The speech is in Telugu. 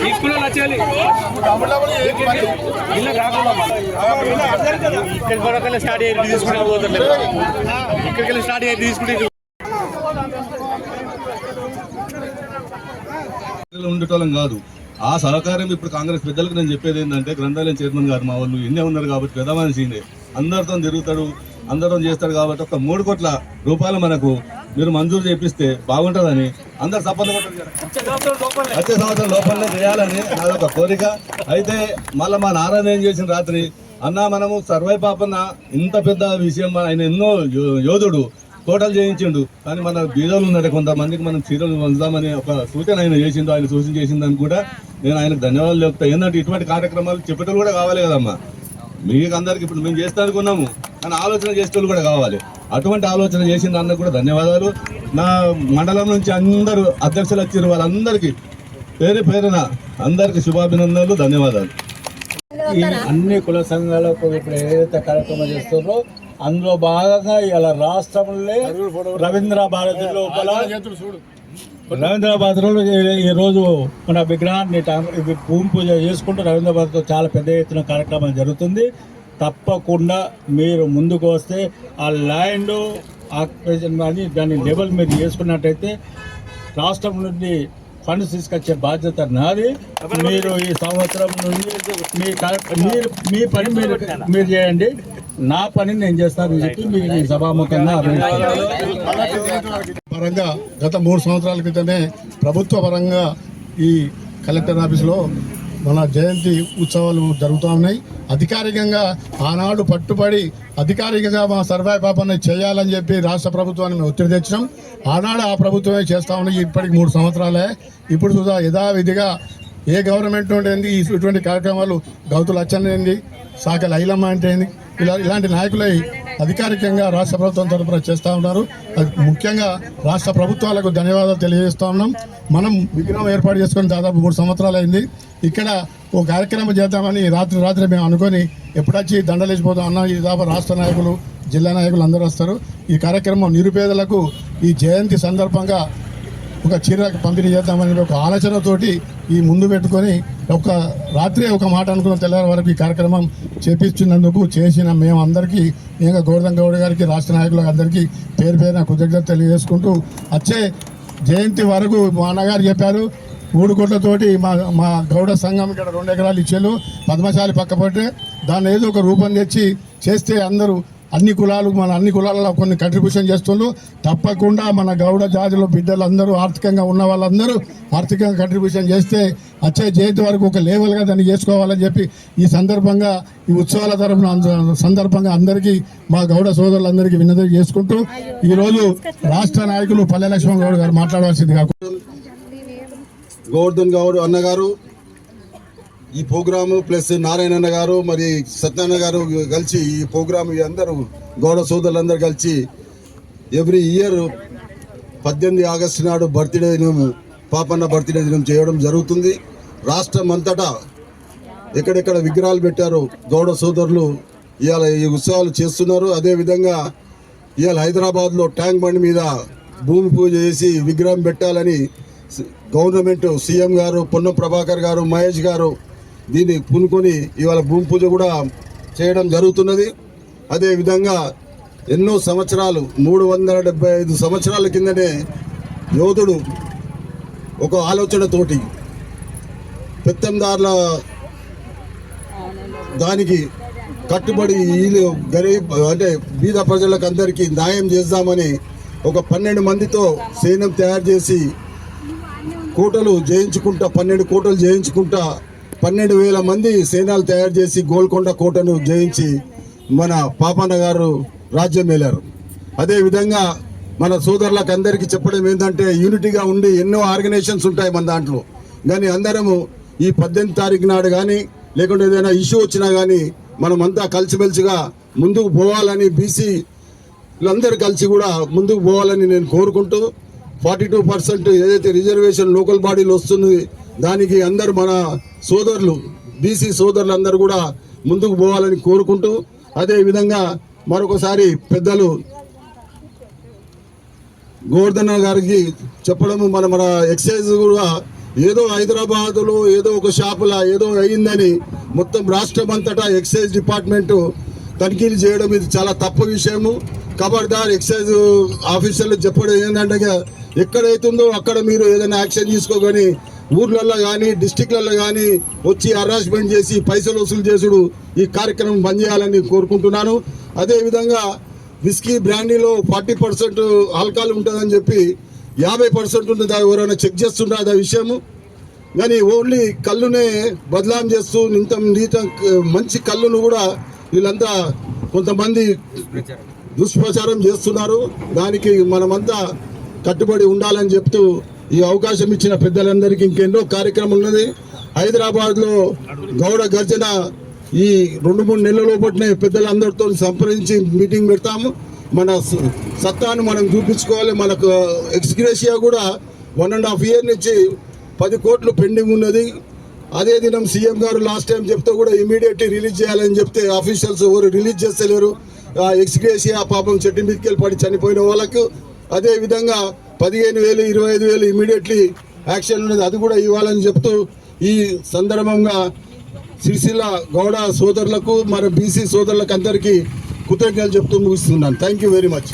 తీసుకున్నా నచ్చాలి ఇల్లు రాకుండా ఇక్కడ కొడకల్లా స్టార్ట్ అయ్యి తీసుకుంటే పోతుంది ఇక్కడికి స్టార్ట్ అయ్యి తీసుకుంటే ఉండేటోళ్ళం కాదు. ఆ సహకారం ఇప్పుడు కాంగ్రెస్ పెద్దలకు నేను చెప్పేది ఏంటంటే గ్రంథాలయం చైర్మన్ గారు మా వాళ్ళు ఎన్నే ఉన్నారు కాబట్టి పెద్ద మనిషినే అందరితో తిరుగుతాడు అందరితో చేస్తాడు కాబట్టి ఒక మూడు కోట్ల రూపాయలు మనకు మీరు మంజూరు చేపిస్తే బాగుంటుందని అందరు సపోర్ట్ వచ్చే సంవత్సరం లోపలనే చేయాలని నాదొక కోరిక. అయితే మళ్ళీ మా నారాయణ ఏం చేసిన రాత్రి? అన్న మనము సర్వై పాపన్న ఇంత పెద్ద విషయం ఆయన ఎన్నో యోధుడు. తోటలు చేయించిండు. కానీ మన బీదలు ఉన్నాడు కొంతమందికి మనం చీరలు వంచుదామని ఒక సూచన ఆయన చేసిండు ఆయన సూచన చేసిందని కూడా నేను ఆయనకు ధన్యవాదాలు చెప్తాను ఏంటంటే ఇటువంటి కార్యక్రమాలు చెప్పేటోళ్ళు కూడా కావాలి కదమ్మా. మీకు అందరికి ఇప్పుడు మేము చేస్తా అనుకున్నాము కానీ ఆలోచన చేసేటోళ్ళు కూడా కావాలి. అటువంటి ఆలోచన చేసిన అన్న కూడా ధన్యవాదాలు. నా మండలం నుంచి అందరూ అధ్యక్షులు వచ్చిన వాళ్ళందరికీ పేరు పేరున అందరికి శుభాభినందనలు ధన్యవాదాలు. ఈ అన్ని కుల సంఘాలకు ఇప్పుడు ఏదైతే కార్యక్రమం చేస్తున్నారో అందులో భాగంగా ఇలా రాష్ట్రంలో రవీంద్ర భారతి లోపల రవీంద్ర భారతిలో ఈ రోజు మన విగ్రహాన్ని భూమి పూజ చేసుకుంటూ రవీంద్ర భారతిలో చాలా పెద్ద ఎత్తున కార్యక్రమం జరుగుతుంది. తప్పకుండా మీరు ముందుకు వస్తే ఆ ల్యాండ్ ఆక్యుపేషన్ అని దాని లెవెల్ మీరు చేసుకున్నట్టయితే రాష్ట్రం నుండి ఫండ్స్ తీసుకొచ్చే బాధ్యత నాది. మీరు ఈ సంవత్సరం నుండి మీ మీరు మీ పని మీరు మీరు చేయండి. నా పని నేను చేస్తానని చెప్పి మీకు ఈ సభాముఖంగా పరంగా గత మూడు సంవత్సరాల క్రితమే ప్రభుత్వ పరంగా ఈ కలెక్టర్ ఆఫీస్లో మన జయంతి ఉత్సవాలు జరుగుతూ ఉన్నాయి. అధికారికంగా ఆనాడు పట్టుబడి అధికారికంగా మా సర్వాయి పాపన్న చేయాలని చెప్పి రాష్ట్ర ప్రభుత్వాన్ని మేము ఒత్తిడి తెచ్చినాం. ఆనాడు ఆ ప్రభుత్వమే చేస్తా ఉన్నాయి ఇప్పటికి మూడు సంవత్సరాలే. ఇప్పుడు సుధా యథావిధిగా ఏ గవర్నమెంట్ నుండి ఇటువంటి కార్యక్రమాలు గౌతులు అచ్చనేంది సాకల ఐలమ్మ అంటే ఇలా ఇలాంటి నాయకులై అధికారికంగా రాష్ట్ర ప్రభుత్వం తరఫున చేస్తూ ఉన్నారు. అది ముఖ్యంగా రాష్ట్ర ప్రభుత్వాలకు ధన్యవాదాలు తెలియజేస్తా ఉన్నాం. మనం విగ్రహం ఏర్పాటు చేసుకొని దాదాపు మూడు సంవత్సరాలు అయింది ఇక్కడ ఓ కార్యక్రమం చేద్దామని రాత్రి రాత్రి మేము అనుకొని ఎప్పుడొచ్చి దండలేసిపోతాం అన్న ఈ దాపా రాష్ట్ర నాయకులు జిల్లా నాయకులు అందరూ వస్తారు. ఈ కార్యక్రమం నిరుపేదలకు ఈ జయంతి సందర్భంగా ఒక చీర పంపిణీ చేద్దామని ఒక ఆలోచనతోటి ఈ ముందు పెట్టుకొని ఒక రాత్రి ఒక మాట అనుకున్న తెల్లారి వరకు ఈ కార్యక్రమం చేపించినందుకు చేసిన మేము అందరికీ ఇంకా గౌరవం గౌడ్ గారికి రాష్ట్ర నాయకులకు అందరికీ పేరు పేరున కృతజ్ఞత తెలియజేసుకుంటూ వచ్చే జయంతి వరకు మా అన్నగారు చెప్పారు మూడు కోట్లతోటి మా మా గౌడ సంఘం ఇక్కడ రెండు ఎకరాలు ఇచ్చారు పద్మశాలి పక్కపట్టే దాన్ని ఏదో ఒక రూపం తెచ్చి చేస్తే అందరూ అన్ని కులాలు మన అన్ని కులాలలో కొన్ని కంట్రిబ్యూషన్ చేస్తున్నారు తప్పకుండా మన గౌడ జాతిలో బిడ్డలందరూ ఆర్థికంగా ఉన్న వాళ్ళందరూ ఆర్థికంగా కంట్రిబ్యూషన్ చేస్తే వచ్చే జయంతి వరకు ఒక లేవల్గా దాన్ని చేసుకోవాలని చెప్పి ఈ సందర్భంగా ఈ ఉత్సవాల తరఫున సందర్భంగా అందరికీ మా గౌడ సోదరులందరికీ విన్నతి చేసుకుంటూ ఈరోజు రాష్ట్ర నాయకులు పల్లె లక్ష్మణ్ గౌడ్ గారు మాట్లాడవలసింది కాకుండా గోవర్ధన్ గౌడ్ అన్నగారు ఈ ప్రోగ్రాము ప్లస్ నారాయణ గారు మరి సత్యనారాయణ గారు కలిసి ఈ ప్రోగ్రాము అందరూ గౌడ సోదరులందరూ కలిసి ఎవ్రీ ఇయర్ పద్దెనిమిది ఆగస్టు నాడు బర్త్డే మేము పాపన్న బర్త్డే దినం చేయడం జరుగుతుంది. రాష్ట్రం అంతటా ఎక్కడెక్కడ విగ్రహాలు పెట్టారో గౌడ సోదరులు ఇవాళ ఈ ఉత్సవాలు చేస్తున్నారు. అదేవిధంగా ఇవాళ హైదరాబాద్లో ట్యాంక్ బండ్ మీద భూమి పూజ చేసి విగ్రహం పెట్టాలని గవర్నమెంట్ సీఎం గారు పొన్నం ప్రభాకర్ గారు మహేష్ గారు దీన్ని పూనుకొని ఇవాళ భూమి పూజ కూడా చేయడం జరుగుతున్నది. అదేవిధంగా ఎన్నో సంవత్సరాలు మూడు వందల డెబ్బై ఐదు సంవత్సరాల కిందనే యోధుడు ఒక ఆలోచనతోటి పెత్తందారుల దానికి కట్టుబడి వీళ్ళు గరీబ్ అంటే బీద ప్రజలకు అందరికీ న్యాయం చేద్దామని ఒక పన్నెండు మందితో సైన్యం తయారు చేసి కోటలు జయించుకుంటా పన్నెండు కోటలు జయించుకుంటా పన్నెండు వేల మంది సేనాలు తయారు చేసి గోల్కొండ కోటను జయించి మన పాపన్న గారు రాజ్యం వెళ్ళారు అదేవిధంగా మన సోదరులకు అందరికీ చెప్పడం ఏంటంటే యూనిటీగా ఉండి ఎన్నో ఆర్గనైజేషన్స్ ఉంటాయి మన దాంట్లో. కానీ అందరము ఈ పద్దెనిమిది తారీఖు నాడు కానీ లేకుంటే ఏదైనా ఇష్యూ వచ్చినా కానీ మనమంతా కలిసిమెలిసిగా ముందుకు పోవాలని బీసీ కలిసి కూడా ముందుకు పోవాలని నేను కోరుకుంటూ ఫార్టీ టూ పర్సెంట్ ఏదైతే రిజర్వేషన్ లోకల్ బాడీలు వస్తుంది దానికి అందరు మన సోదరులు బీసీ సోదరులు అందరూ కూడా ముందుకు పోవాలని కోరుకుంటూ అదేవిధంగా మరొకసారి పెద్దలు గోవర్ధన్ గారికి చెప్పడము మన మన ఎక్సైజ్ కూడా ఏదో హైదరాబాదులో ఏదో ఒక షాపులా ఏదో అయ్యిందని మొత్తం రాష్ట్రం అంతటా ఎక్సైజ్ డిపార్ట్మెంట్ తనిఖీలు చేయడం ఇది చాలా తప్పు విషయము. ఖబర్దార్ ఎక్సైజ్ ఆఫీసర్లు చెప్పడం ఏంటంటే ఎక్కడైతుందో అక్కడ మీరు ఏదైనా యాక్షన్ తీసుకోగాని ఊర్లలో కానీ డిస్టిక్లలో కానీ వచ్చి హరాస్మెంట్ చేసి పైసలు వసూలు చేసుడు ఈ కార్యక్రమం బంద్ చేయాలని కోరుకుంటున్నాను. అదేవిధంగా విస్కీ బ్రాండీలో ఫార్టీ పర్సెంట్ ఆల్కహాల్ ఉంటుందని చెప్పి యాభై పర్సెంట్ ఉంటుంది దాని ఎవరైనా చెక్ చేస్తుంటారు ఆ విషయము. కానీ ఓన్లీ కళ్ళునే బదలాం చేస్తూ ఇంత నీత మంచి కళ్ళును కూడా వీళ్ళంతా కొంతమంది దుష్ప్రచారం చేస్తున్నారు. దానికి మనమంతా కట్టుబడి ఉండాలని చెప్తూ ఈ అవకాశం ఇచ్చిన పెద్దలందరికీ ఇంకెన్నో కార్యక్రమం ఉన్నది. హైదరాబాద్లో గౌడ గర్జన ఈ రెండు మూడు నెలల లోపలనే పెద్దలందరితో సంప్రదించి మీటింగ్ పెడతాము. మన సత్తాను మనం చూపించుకోవాలి. మనకు ఎక్స్గ్రేషియా కూడా వన్ అండ్ హాఫ్ ఇయర్ నుంచి పది కోట్లు పెండింగ్ ఉన్నది. అదే దినం సీఎం గారు లాస్ట్ టైం చెప్తే కూడా ఇమీడియట్ రిలీజ్ చేయాలని చెప్తే ఆఫీషియల్స్ ఎవరు రిలీజ్ చేస్తలేరు. ఎక్స్గ్రేషియా పాపం చెట్టు మీదకి పడి చనిపోయిన వాళ్ళకు అదేవిధంగా పదిహేను వేలు ఇరవై ఐదు వేలు ఇమీడియట్లీ యాక్షన్ ఉన్నది. అది కూడా ఇవ్వాలని చెప్తూ ఈ సందర్భంగా సిరిసిల్ల గౌడ సోదరులకు మరి బీసీ సోదరులకు అందరికీ కృతజ్ఞతలు చెప్తూ ముగిస్తున్నాను. Thank you very much